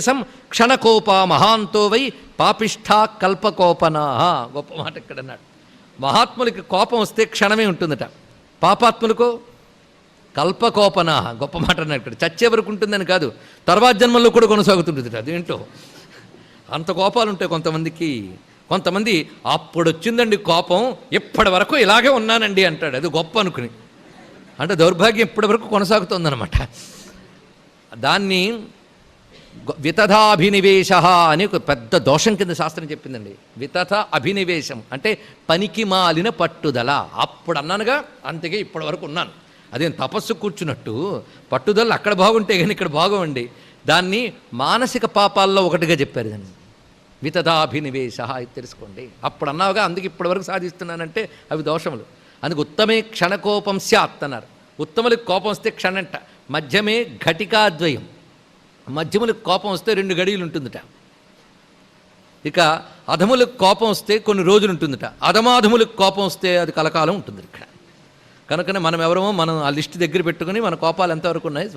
సం క్షణకోప మహాంతో వై పాపిష్ఠా కల్పకోపనా గొప్ప మాట ఇక్కడ అన్నాడు మహాత్ములకి కోపం వస్తే క్షణమే ఉంటుందట. పాపాత్ములకు కల్పకోపన గొప్ప మాట అన్నాడు ఇక్కడ. చచ్చే వరకు ఉంటుందని కాదు. తర్వాత జన్మల్లో కూడా కొనసాగుతుంటుంది అదేంటో అంత కోపాలు ఉంటాయి కొంతమందికి కొంతమంది అప్పుడు వచ్చిందండి కోపం ఇప్పటి వరకు ఇలాగే ఉన్నానండి అంటాడు. అది గొప్ప అనుకుని. అంటే దౌర్భాగ్యం ఇప్పటి వరకు కొనసాగుతుందన్నమాట. దాన్ని వితథాభినివేశ అని ఒక పెద్ద దోషం కింద శాస్త్రం చెప్పిందండి. వితథ అభినివేశం అంటే పనికి మాలిన పట్టుదల. అప్పుడు అన్నానుగా అంతకే ఇప్పటి వరకు ఉన్నాను. అదేం తపస్సు కూర్చున్నట్టు పట్టుదల అక్కడ బాగుంటే కానీ ఇక్కడ బాగోండి దాన్ని మానసిక పాపాల్లో ఒకటిగా చెప్పారు దాన్ని. వితథాభినివేశ ఇది తెలుసుకోండి. అప్పుడు అన్నావుగా అందుకే ఇప్పటి వరకు సాధిస్తున్నానంటే అవి దోషములు. అందుకు ఉత్తమే క్షణకోపం స్యాత్ అన్నారు. ఉత్తములకు కోపం వస్తే క్షణంట. మధ్యమే ఘటికాద్వయం. మధ్యములకు కోపం వస్తే రెండు గడియలు ఉంటుందిట ఇక అధములకు కోపం వస్తే కొన్ని రోజులు ఉంటుందిట అధమాధములకు కోపం వస్తే అది కలకాలం ఉంటుంది ఇక్కడ. కనుకనే మనం ఎవరమో మనం ఆ లిస్ట్ దగ్గర పెట్టుకుని మన కోపాలు ఎంతవరకు ఉన్నాయి